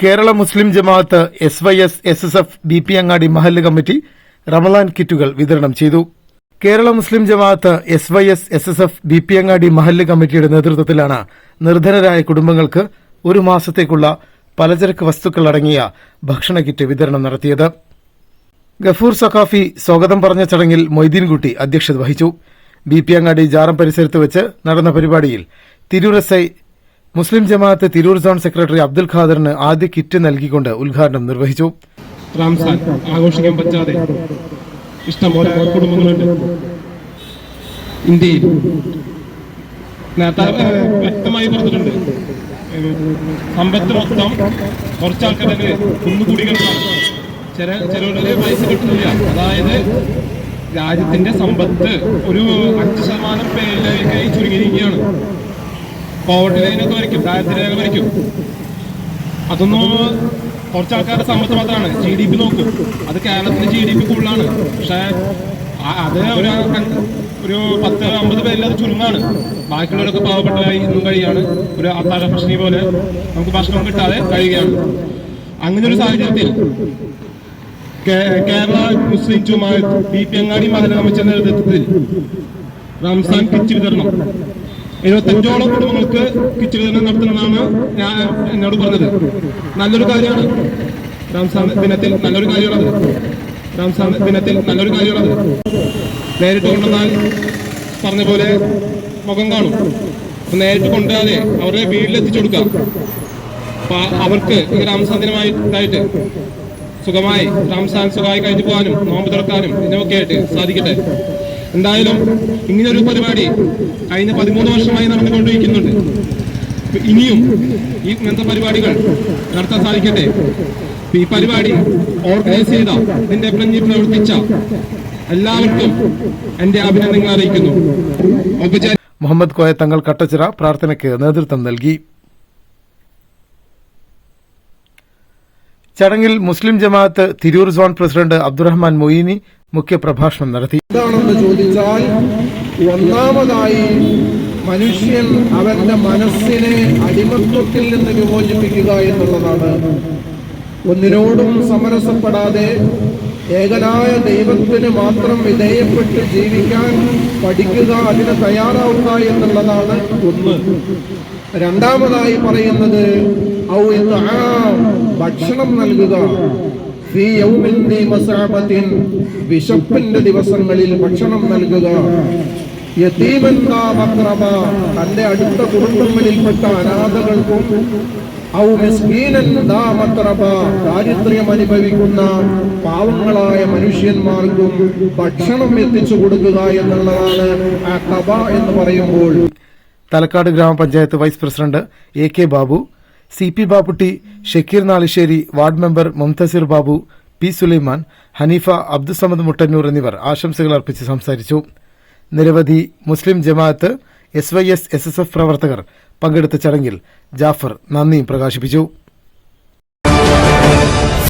Kerala Muslim Jamaat S Y S S S F B P Angadi Mahallu committee Ramadan കിറ്റുകൾ വിതരണം ചെയ്തു. Kerala Muslim Jamaat S Y S S S F B P Angadi Mahallu കമ്മിറ്റിയുടെ നേതൃത്വത്തിലാണ് നിർധനരായ കുടുംബങ്ങൾക്ക് ഒരു മാസത്തേക്കുള്ള പലചരക്ക് വസ്തുക്കൾ അടങ്ങിയ ഭക്ഷണ കിറ്റ് വിതരണം നടത്തിയത്. ഗഫൂർ സഖാഫി സ്വാഗതം പറഞ്ഞ ചടങ്ങിൽ മൊയ്തീൻകുട്ടി അധ്യക്ഷത വഹിച്ചു. ബി പി അങ്ങാടി ജാറം പരിസരത്ത് വെച്ച് നടന്ന പരിപാടിയിൽ Tirur S I Muslim Jamaat Tirur zone secretary Abdul ഖാദറിന് ആദ്യ കിറ്റ് നൽകിക്കൊണ്ട് ഉദ്ഘാടനം നിർവഹിച്ചു. റംസാൻ ആഘോഷിക്കാൻ പറ്റാതെ ഇഷ്ടംപോലെ കുടുംബങ്ങളുണ്ട്. ഇന്ത്യയിൽ ഏഹ്, വ്യക്തമായി പറഞ്ഞിട്ടുണ്ട്. സമ്പത്ത് മൊത്തം കുറച്ച് ആൾക്കാരെ കുന്നുകൂടി കിടക്കണം ചില ചിലരുടെ പൈസ കിട്ടുന്നില്ല. അതായത് രാജ്യത്തിന്റെ സമ്പത്ത് ഒരു അഞ്ച് ശതമാനം പേരിലേക്കായി ചുരുങ്ങിയിരിക്കുകയാണ്. പോവർട്ടി ലൈനൊക്കെ വരയ്ക്കും ദാരിദ്ര്യരേഖ വരയ്ക്കും. അതൊന്നും കുറച്ച് ആൾക്കാരുടെ സമ്പത്ത് മാത്രമാണ്. ജി ഡി പി നോക്കും. അത് കേരളത്തിന്റെ ജി ഡി പി കൂടുതലാണ്. പക്ഷേ അത് ഒരു ഒരു പത്ത് അമ്പത് പേരിൽ അത് ചുരുങ്ങാണ്. ബാക്കിയുള്ളവരൊക്കെ പാവപ്പെട്ടതായി ഇന്നും കഴിയാണ്. ഒരു അത്താഴ പ്രശ്നി പോലെ നമുക്ക് ഭക്ഷണം കിട്ടാതെ കഴിയുകയാണ്. അങ്ങനെ ഒരു സാഹചര്യത്തിൽ Kerala Muslim Jamaath B P Angadi മഹല കമ്മിറ്റിയുടെ നേതൃത്വത്തിൽ റംസാൻ കിറ്റ് വിതരണം. എഴുപത്തഞ്ചോളം കുടുംബങ്ങൾക്ക് കിച്ചൺ വിതരണം നടത്തണമെന്നാണ് ഞാൻ എന്നോട് പറഞ്ഞത്. നല്ലൊരു കാര്യമാണ്. റംസാൻ ദിനത്തിൽ നല്ലൊരു കാര്യമാണത്. റംസാൻ ദിനത്തിൽ നല്ലൊരു കാര്യമാണത്. നേരിട്ട് കൊണ്ടുവന്നാൽ പറഞ്ഞ പോലെ മുഖം കാണും. നേരിട്ട് കൊണ്ടുവരാതെ അവരുടെ വീട്ടിലെത്തിച്ചു കൊടുക്കാം അപ്പൊ അവർക്ക് ഈ റംസാൻ ദിനമായിട്ടായിട്ട് സുഖമായി റംസാൻ സുഖമായി കഴിഞ്ഞു പോകാനും നോമ്പ് തുറക്കാനും ഇതിനൊക്കെ ആയിട്ട് സാധിക്കട്ടെ. എന്തായാലും ഇങ്ങനൊരു പരിപാടി കഴിഞ്ഞ പതിമൂന്ന് വർഷമായി നടന്നുകൊണ്ടിരിക്കുന്നുണ്ട്. ഇനിയും ഈ ഇങ്ങനത്തെ പരിപാടികൾ നടത്താൻ സാധിക്കട്ടെ? ഈ പരിപാടി ഓർഗനൈസ് ചെയ്ത ഇതിന്റെ പ്രഞ്ഞി പ്രവർത്തിച്ച എല്ലാവർക്കും എന്റെ അഭിനന്ദനങ്ങൾ അറിയിക്കുന്നു. മുഹമ്മദ് കോയ തങ്ങൾ കട്ടച്ചിറ പ്രാർത്ഥനയ്ക്ക് നേതൃത്വം നൽകി. ചടങ്ങിൽ മുസ്ലിം ജമാഅത്ത് തിരൂർ സോൺ പ്രസിഡന്റ് അബ്ദുറഹ്മാൻ മൊയ്നി മുഖ്യപ്രഭാഷണം നടത്തി. എന്താണെന്ന് ചോദിച്ചാൽ ഒന്നാമതായി മനുഷ്യൻ അവന്റെ മനസ്സിനെ അടിമത്വത്തിൽ നിന്ന് വിമോചിപ്പിക്കുക എന്നുള്ളതാണ്. ഒന്നിനോടും സമരസപ്പെടാതെ ഏകനായ ദൈവത്തിന് മാത്രം വിധേയപ്പെട്ട് ജീവിക്കാൻ പഠിക്കുക അതിന് തയ്യാറാവുക എന്നുള്ളതാണ് ഒന്ന്. രണ്ടാമതായി പറയുന്നത് ഭക്ഷണം നൽകുക. വിശപ്പിന്റെ ദിവസങ്ങളിൽ ഭക്ഷണം നൽകുക. തന്റെ അടുത്ത കുടുംബങ്ങളിൽപ്പെട്ട അനാഥകൾക്കും ദാരിദ്ര്യം അനുഭവിക്കുന്ന പാവങ്ങളായ മനുഷ്യന്മാർക്കും ഭക്ഷണം എത്തിച്ചു കൊടുക്കുക എന്നുള്ളതാണ് ആ കബ എന്ന് പറയുമ്പോൾ. Thalakkad Gramapanchayat vice president A K Babu C P Bapputty Shakir Nalissery ward member Mumthasir Babu P Sulaiman Haneefa Abdussamad Muttannur എന്നിവർ ആശംസകൾ അർപ്പിച്ച് സംസാരിച്ചു. നിരവധി Muslim Jamaat S Y S S S F പ്രവർത്തകർ പങ്കെടുത്ത ചടങ്ങിൽ ജാഫർ നന്ദിയും പ്രകാശിപ്പിച്ചു.